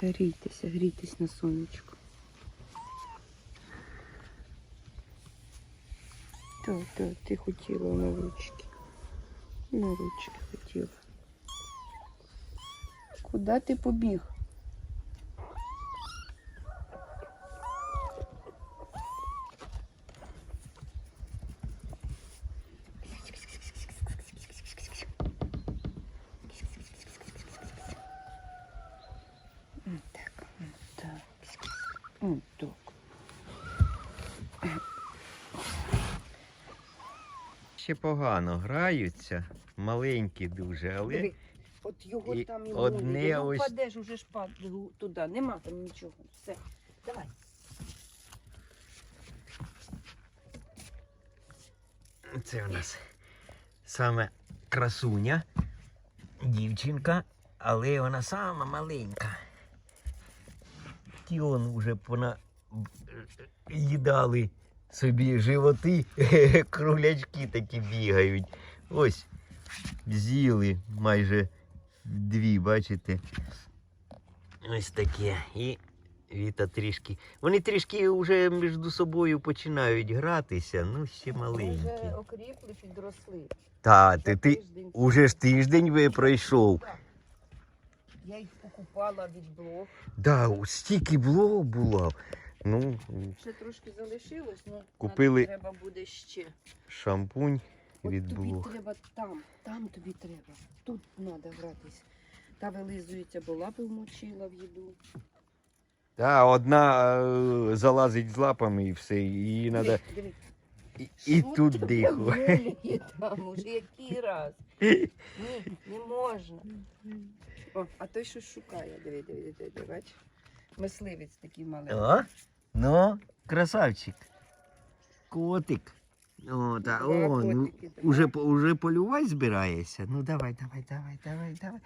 Грійтеся, грійтесь на сонечку. Так, так, ти хотіла на ручки. На ручки хотіла. Куди ти побіг? М, Так, м, так. М, так. Ще погано граються, маленькі дуже, але Диви, от його і там і одне голі. Ну ось- падеш, уже ж пад туди. Нема там нічого. Все. Давай. це у нас саме красуня, дівчинка, але вона сама маленька. Ті он уже пона їдали собі животи, кролячки такі бігають. Ось з'їли майже дві, бачите? Ось таке. І Віта трішки. Вони трішки вже між собою починають гратися, ну ще маленькі. Вже окріпли, підросли. Та, ти, ти уже ж тиждень ви пройшов. Я їх покупала від блох. Да, стільки було було. Ну, Ще трошки залишилось, але Купили- треба буде ще. шампунь От від тобі треба там, там тобі треба. Тут треба гратись. Та вилизується, бо лапи вмочила в їду. Та, одна е, залазить з лапами і все, і її треба диви. і, і Що тут диху. боліє там уже який раз. Ні, не можна. О, а той що шукає, диви, диви, диви, диви, бач. Мисливець такий маленький. О, ну, красавчик. Котик. О, та, Да, о, ну, котики, да. уже, по- уже полювати збираєшся? Ну давай, давай, давай, давай, давай.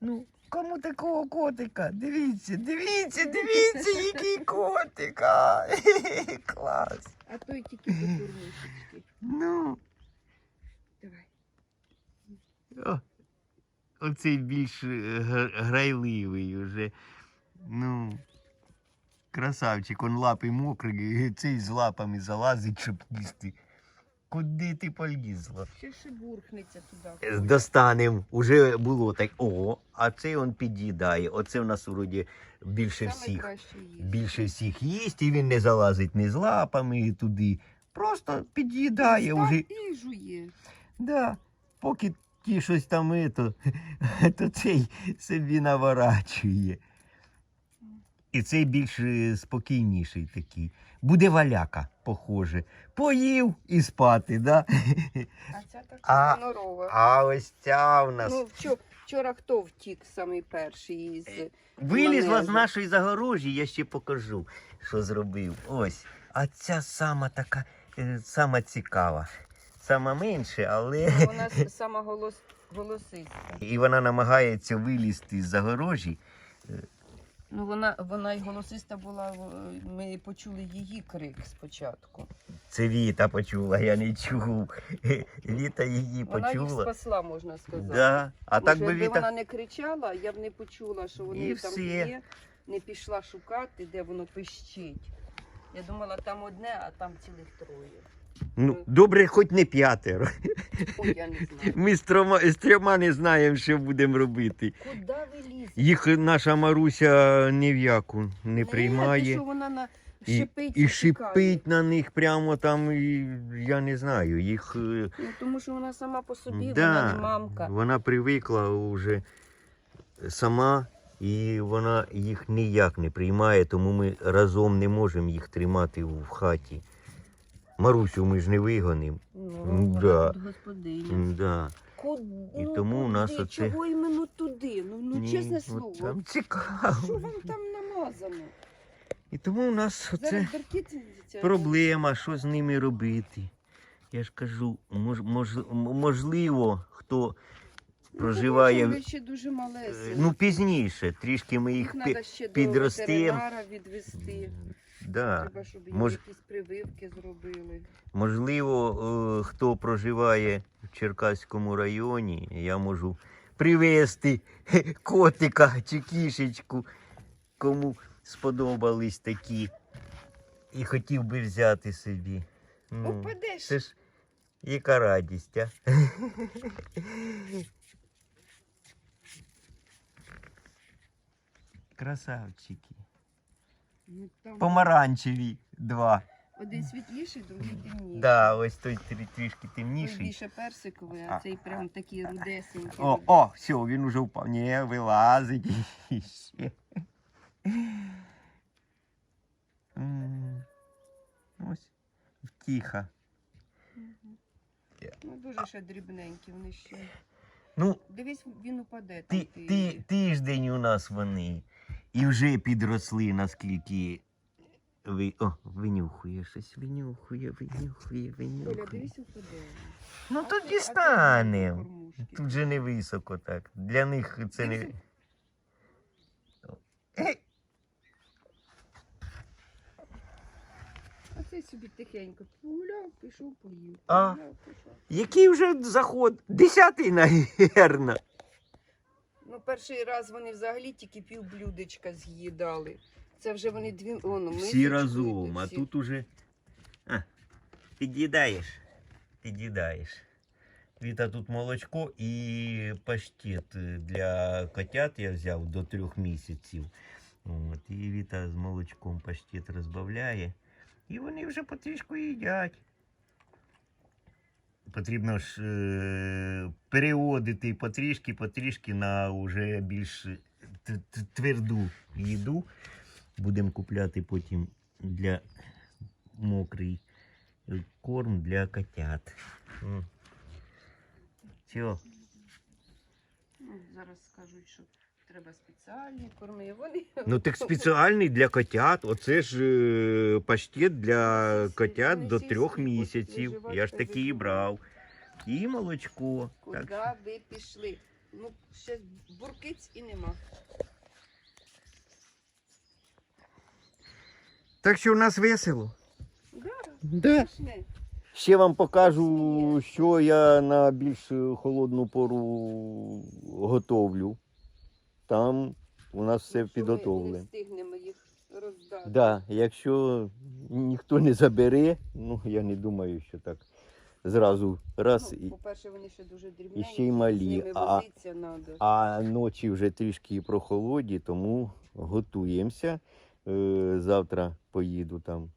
Ну, кому такого котика? Дивіться, дивіться, дивіться, який котик. а. Клас. А той тільки до. Ну, Давай. о, оцей більш е, грайливий уже. Ну, красавчик, он лапи мокрий, цей з лапами залазить, щоб їсти. Куди ти полізла? Ще ще бурхнеться туди. Достанем, уже було так. О, а цей он під'їдає. Оце в нас вроді більше всіх. Більше всіх їсть, і він не залазить ні з лапами туди. Просто під'їдає вже. і жує. Да, поки ті щось там ето, то цей собі наворачує. І цей більш е, спокійніший такий. Буде валяка, похоже. Поїв і спати, да? А ця така А- гонорова. А ось ця в нас Ну, вчора, вчора хто втік самий перший із. вилізла з нашої загорожі, я ще покажу, що зробив. Ось. А ця сама така, е, сама цікава. Сама менше, але. Вона сама голос, голосиста. І вона намагається вилізти з загорожі. Ну, вона, вона й голосиста була, ми почули її крик спочатку. Це Віта почула, я не чув. Віта її Вона їх спасла, можна сказати. Да. А так би якби вона не кричала, я б не почула, що вони І там все. є, не пішла шукати, де воно пищить. Я думала, там одне, а там цілих троє. Ну, добре, хоч не п'ятеро. Ой, я не знаю. Ми з трьома, з трьома не знаємо, що будемо робити. Куди ви лізете? Їх наша Маруся ні в яку не ти приймає. що вона на... І, шипить і шукає. шипить на них прямо там, і, я не знаю, їх. е, Ну, тому що вона сама по собі, да, вона не мамка. Вона привикла вже сама, і вона їх ніяк не приймає, тому ми разом не можемо їх тримати в хаті. Марусю ми ж не вигонимо. Ну, Да. господиня. Да. Куди? І ну, тому у нас куди? оце- Чого іменно туди? Ну, ну Ні, чесне от слово. Там Що цікаво. вам там намазано? І тому у нас оце Зараз проблема, що з ними робити. Я ж кажу, мож, мож, м- можливо, хто проживає. Вони ще дуже малесенькі. Ну, пізніше, трішки ми їх їх треба ще підростим. до ветеринара відвести. Да. Треба, щоб їм Мож- якісь прививки зробили. Можливо, е, хто проживає в Черкаському районі, я можу привезти котика чи кішечку, кому сподобались такі. І хотів би взяти собі. Ну, Упадеш. це ж яка радість, а? Красавчики. Помаранчеві два. Один світліший, другий темніший. Да, ось той трі- трішки Той темніший. більше персиковий, А. а цей прям такий рудесенький. О, о, все, він уже впав. Ні, вилазить іще. М, Ось, втіха. Ну, дуже ще дрібненькі, вони ще. Ну, Дивись, він упаде. ти, ти- ти, тиждень у нас вони. І вже підросли, наскільки. Ви, о, винюхує щось, винюхує, винюхує, винюхує. Ну тут дістанемо. Тут же не високо так. Для них це не. А цей собі тихенько погуляв, пішов, поїв. А. Який вже заход? Десятий, навірно. Ну, перший раз вони взагалі тільки пів блюдечка з'їдали. Це вже вони дві. О, ну, Всі разом, а тут уже. А, під'їдаєш. Під'їдаєш. Віта тут молочко і паштет для котят я взяв до трьох місяців. От, і Віта з молочком паштет розбавляє. І вони вже потрішку їдять. Потрібно ж е, переводити потрішки, потрішки на вже більш тверду їду. Будемо купляти потім для мокрий корм для котят. Все. Ну, зараз скажуть, що треба спеціальні корми. Вони Ну так спеціальний для котят. Оце ж е, паштет для котят до трьох місяців. Я ж та такий і брав. І молочко. Куди Так. ви пішли? Ну, ще буркиць і нема. так що у нас весело. Да, Да. пішли. Ще вам покажу, що я на більш холодну пору готовлю. Там у нас все Якщо ми Не встигнемо їх роздати. Да, якщо ніхто не забере, ну я не думаю, що так зразу раз Ну, і. По-перше, вони ще дуже дрібненькі. ще й малі, З ними а-. А ночі вже трішки прохолоді, тому готуємося. Е, завтра поїду там.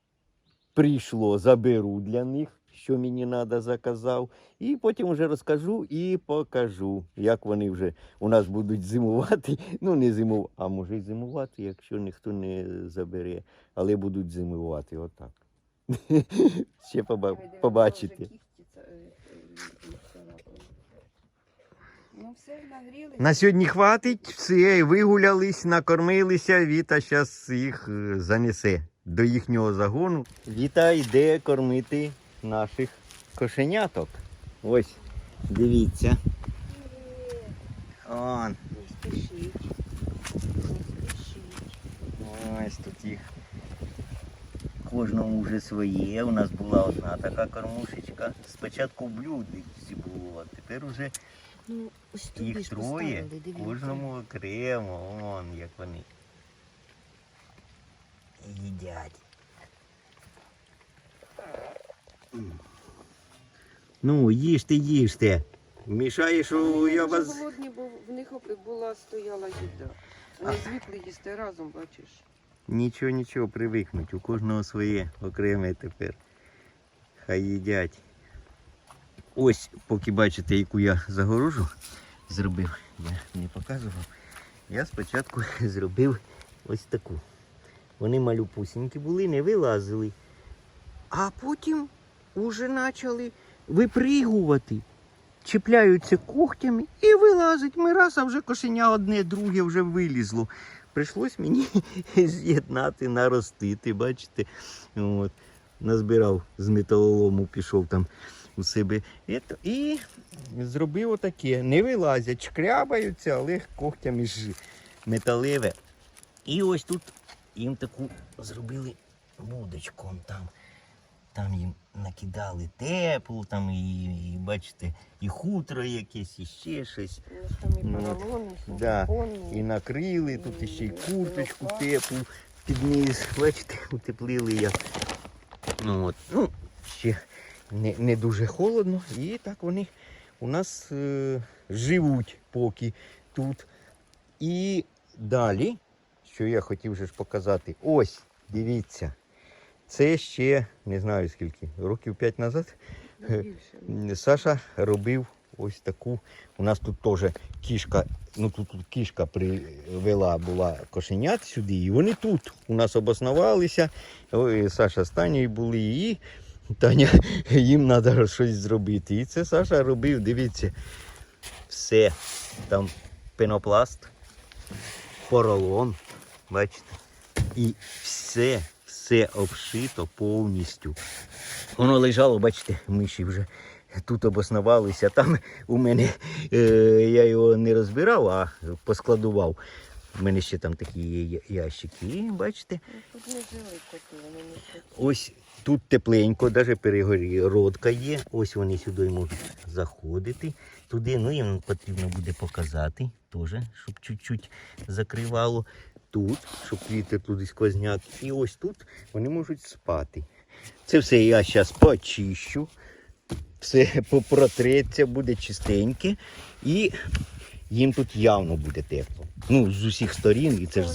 Прийшло, заберу для них, що мені треба, заказав. І потім вже розкажу і покажу, як вони вже у нас будуть зимувати. Ну, не зимувати, а може й зимувати, якщо ніхто не забере, але будуть зимувати отак. Ще побачите. Ну все, нагріли. На сьогодні хватить, все, вигулялись, накормилися. Віта зараз їх е, занесе до їхнього загону. Віта йде кормити наших кошеняток. Ось, дивіться. Он, Не спішіть. Ось тут їх. Кожному вже своє. У нас була одна така кормушечка. Спочатку в блюдці було, а тепер уже Ну, їх троє, поставили, кожному окремо, вон як вони їдять. Ну, їжте, їжте. Мішаєш, у я вас. голодні, бо в них була стояла їда. Вони звикли їсти разом, бачиш. Нічого, нічого, привикнуть. У кожного своє окреме тепер. Хай їдять. Ось, поки бачите, яку я загорожу зробив, я не показував. Я спочатку зробив ось таку. Вони малюпусінькі були, не вилазили. А потім уже почали випригувати, чіпляються когтями і вилазить. Ми раз, а вже кошеня одне, друге вже вилізло. Прийшлось мені з'єднати, наростити, бачите. От. Назбирав з металолому, пішов там у себе. І зробив отаке. Не вилазять, шкрябаються, але когтями ж металеве. І ось тут їм таку зробили будочку. Там, там їм накидали теплу, там і, і бачите, і хутро якесь, і ще щось. Ну, там і Ну, от, і да, І накрили, тут І ще й курточку теплу під низ. Бачите, утеплили як. Ну, от, ну, ще не, не дуже холодно. І так вони у нас е, живуть поки тут. І далі, що я хотів вже ж показати, ось, дивіться. Це ще не знаю скільки, років 5 назад. Ну. Саша робив ось таку. У нас тут теж кішка, ну тут, тут кішка привела була кошенят сюди, і вони тут у нас обоснувалися. Саша з Танею були і Таня, їм треба щось зробити. І це Саша робив, дивіться, все. Там пенопласт, поролон, бачите, і все, все обшито повністю. Воно лежало, бачите, миші вже тут обоснувалися. Там у мене е, я його не розбирав, а поскладував. У мене ще там такі є ящики. І бачите, Тут не жили коти, вони не такі. ось тут тепленько, навіть перегородка є. Ось вони сюди можуть заходити. Туди, ну їм потрібно буде показати теж, щоб чуть-чуть закривало. Тут, щоб вітер туди сквозняк. І ось тут вони можуть спати. Це все я зараз почищу. Все попротреться, буде чистеньке. І їм тут явно буде тепло. Ну, з усіх сторін, і це ж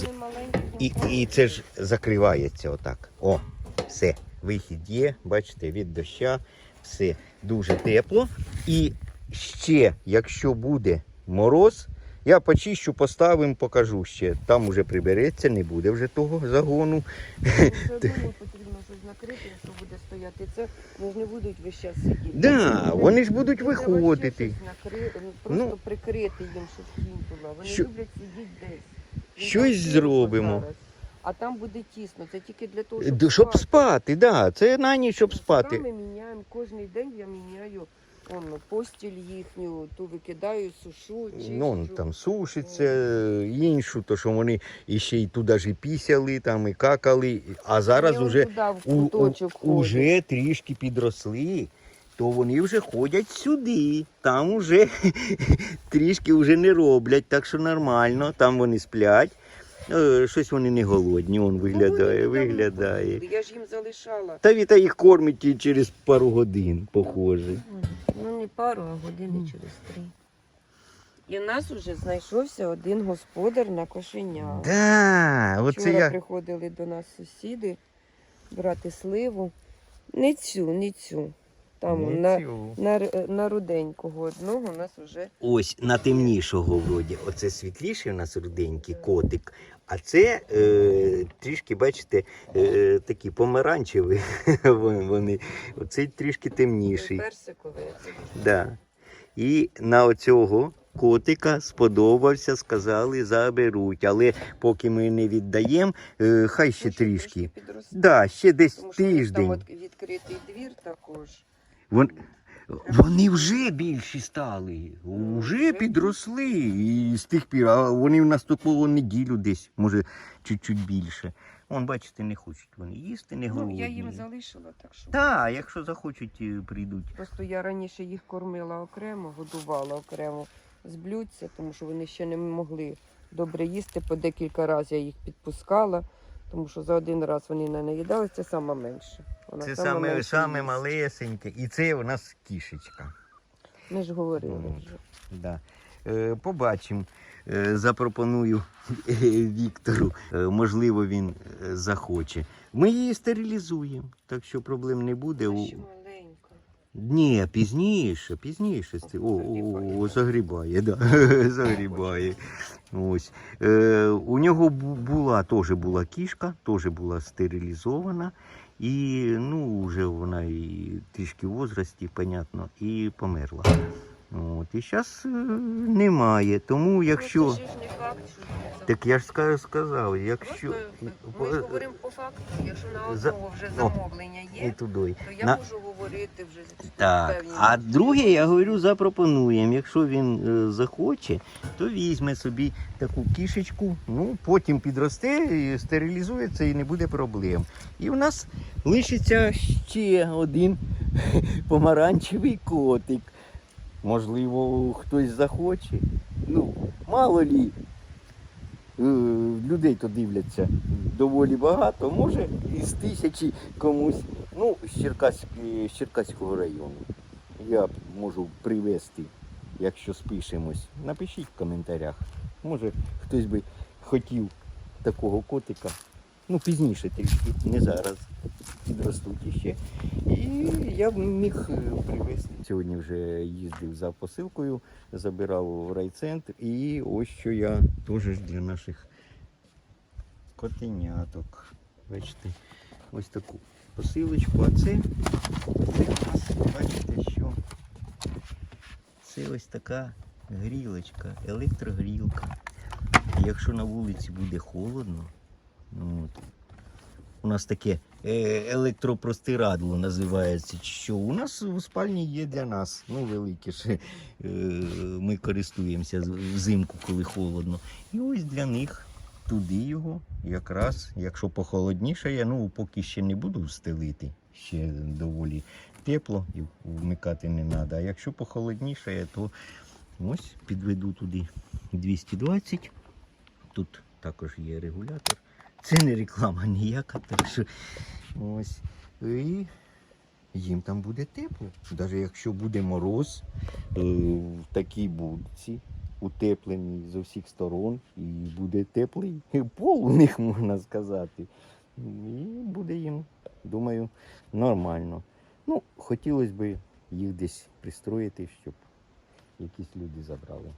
і, і це ж закривається отак. О, все. Вихід є, бачите, від доща, все дуже тепло. І ще, якщо буде мороз, я почищу, поставим, покажу ще. Там уже прибереться, не буде вже того загону. Все одно потрібно щось накрити, якщо буде стояти. Це вони ж не будуть весь час сидіти. Да, вони ж будуть виходити. накри- ну, Просто Ну, прикрити їм, щоб тінь була. Вони що- люблять сидіти десь. Ну, щось зробимо. зараз. А там буде тісно. Це тільки для того, Д- щоб, Щоб спати, да, це на ніч, щоб спати. Ми міняємо кожен день. Я міняю он, постіль їхню, ту викидаю, сушу, чищу. Ну, там сушиться, іншу, то що вони іще й туди ж і пісяли, там і какали. А зараз Вони уже он в у, у, куточок уже трішки підросли, то вони вже ходять сюди. Там уже трішки вже не роблять, так що нормально, там вони сплять. Е, Щось вони не голодні, он виглядає, виглядає. Я ж їм залишала. Та Віта їх кормить і через пару годин, похоже. Ну, не пару, а години через три. І в нас вже знайшовся один господар на кошеня. Да, оце Вчора я. приходили до нас сусіди брати сливу. Не цю, не цю. Там на, на, на руденького одного у нас вже Ось на темнішого вроді. Оце світліший у нас руденький котик. А це е, трішки, бачите, е, такі помаранчеві. Вони. Оцей трішки темніший. персиковий. Да. І на оцього котика сподобався, сказали, заберуть. Але поки ми не віддаємо, е, хай ще трішки. Да, ще десь Тому що тиждень. там відкритий двір також. Вон... Вони вже більші стали, вже підросли і з тих пір, а вони в нас такого неділю десь, може, чуть-чуть більше. Вон, бачите, не хочуть вони їсти, не Ну, я їм залишила, так що. Так, якщо захочуть, е, прийдуть. Просто я раніше їх кормила окремо, годувала окремо з блюдця, тому що вони ще не могли добре їсти. По декілька разів я їх підпускала, тому що за один раз вони не наїдалися, це саме менше. Вона Це саме, саме малесеньке. І це у нас кішечка. Ми ж говорили От. вже. Да. Е, побачимо. Е, запропоную е, Віктору. Е, можливо, він е, захоче. Ми її стерилізуємо, так що проблем не буде. Це У- ще. Ні, пізніше, пізніше. О, о, о, о, загрібає, да. загрібає. Ось. Е, у нього бу- була теж була кішка, теж була стерилізована. І ну, вже вона і трішки в возрасті, понятно, і померла. От, і зараз немає. Тому якщо. Ну, це ж не факт, що це. Так я ж ска- сказав, якщо. Ми ж говоримо по факту, якщо на За- одного вже замовлення є, туди. то я На- можу говорити вже Так, певні а друге, я говорю, запропонуємо. Якщо він е, захоче, то візьме собі таку кішечку, ну потім підросте, і стерилізується і не буде проблем. І в нас лишиться ще один помаранчевий котик. Можливо, хтось захоче. Ну, мало лі. е, Людей то дивляться доволі багато, може із тисячі комусь. Ну, з, Черкаськ- з Черкаського району. Я можу привезти, якщо спишемось. Напишіть в коментарях. Може хтось би хотів такого котика. Ну, пізніше трішки, не зараз. Підростуть іще. І я б міг е, привезти. Сьогодні вже їздив за посилкою, забирав в райцентр. І ось що я теж для наших котеняток. Бачите, ось таку посилочку. А це, це у нас, бачите, що це ось така грілочка, електрогрілка. Якщо на вулиці буде холодно, ну, от, у нас таке електропростирадло називається, що у нас у спальні є для нас. Ну, велике ж е, ми користуємося взимку, коли холодно. І ось для них туди його якраз, якщо похолодніше, ну поки ще не буду стелити, ще доволі тепло і вмикати не треба. А якщо похолодніше, то ось підведу туди 220. Тут також є регулятор. Це не реклама ніяка, так що ось. І їм там буде тепло. Навіть якщо буде мороз е, в такій будці, утепленій з усіх сторон, і буде теплий пол у них, можна сказати. І буде їм, думаю, нормально. Ну, хотілося б їх десь пристроїти, щоб якісь люди забрали.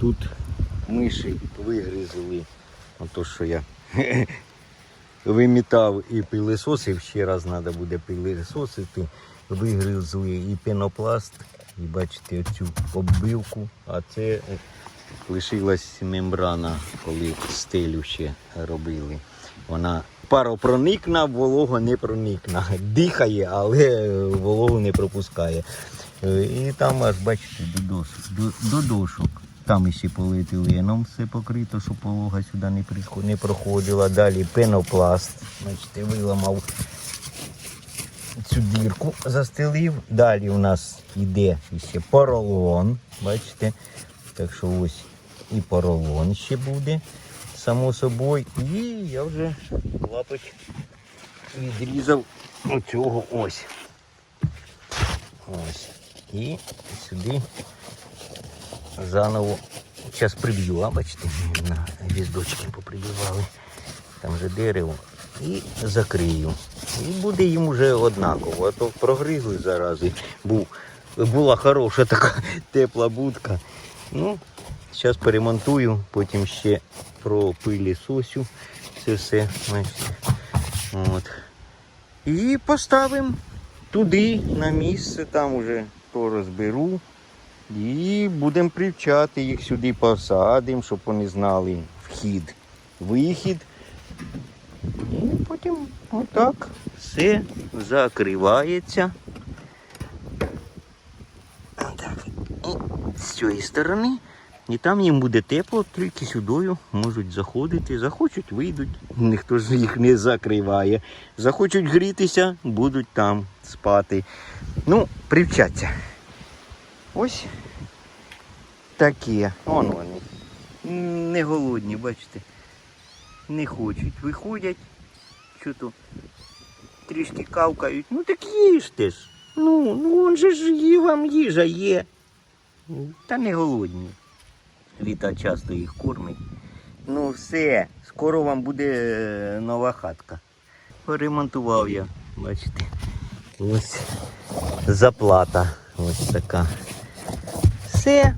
Тут миші вигризли. Ото що я вимітав і пилисосив, ще раз треба буде пилисосити. Вигризли і пенопласт, і бачите оцю оббивку, а це лишилась мембрана, коли стелю ще робили. Вона паропроникна, волого не проникна. Дихає, але вологу не пропускає. Е, І там аж бачите, до дошок. До, до дошок. Там ще поліетиленом все покрито, щоб волога сюди не, не проходила. Далі пенопласт. Бачите, виламав цю дірку, застелив. Далі у нас йде ще поролон. Бачите? Так що ось і поролон ще буде, само собою. І я вже лапоть відрізав оцього ось. Ось. І сюди заново. Зараз приб'ю, а бачите, на гвіздочки поприбивали. Там же дерево. І закрию. І буде їм вже однаково. А то прогризли зарази. Був, була хороша така тепла будка. Ну, зараз перемонтую, потім ще пропилісосю це все. От. І поставимо туди, на місце, там уже то розберу. І будемо привчати їх сюди посадимо, щоб вони знали вхід, вихід. І потім отак все закривається. Так. І з цієї сторони. І там їм буде тепло, тільки сюдою можуть заходити. Захочуть, вийдуть, ніхто ж їх не закриває. Захочуть грітися, будуть там спати. Ну, привчаться. Ось такі. Он вони. Не голодні, бачите. Не хочуть. Виходять, що то трішки кавкають. Ну так їжте ж. Ну, ну он же ж є вам їжа є. Та не голодні. Віта часто їх кормить. Ну все, скоро вам буде е, нова хатка. Поремонтував я, бачите. Ось заплата. Ось така. Все.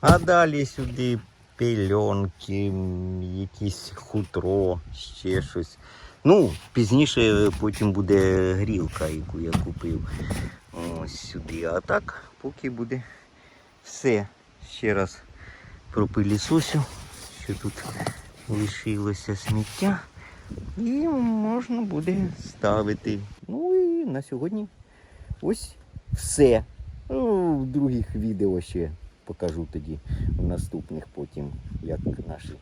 А далі сюди пельонки, якісь хутро, ще щось. Ну, пізніше потім буде грілка, яку я купив. Ось сюди. А так, поки буде все. Ще раз пропилісосю, що тут лишилося сміття. І можна буде ставити. Ну і на сьогодні ось все. Ну, в других відео ще покажу тоді в наступних потім, як наші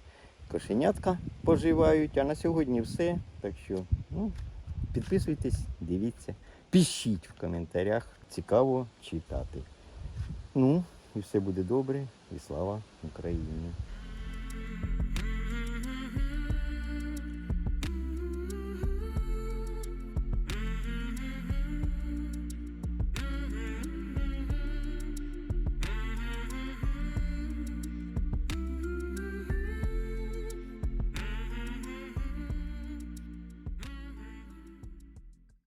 кошенятка поживають. А на сьогодні все. Так що ну, підписуйтесь, дивіться, пишіть в коментарях. Цікаво читати. Ну, і все буде добре, і слава Україні!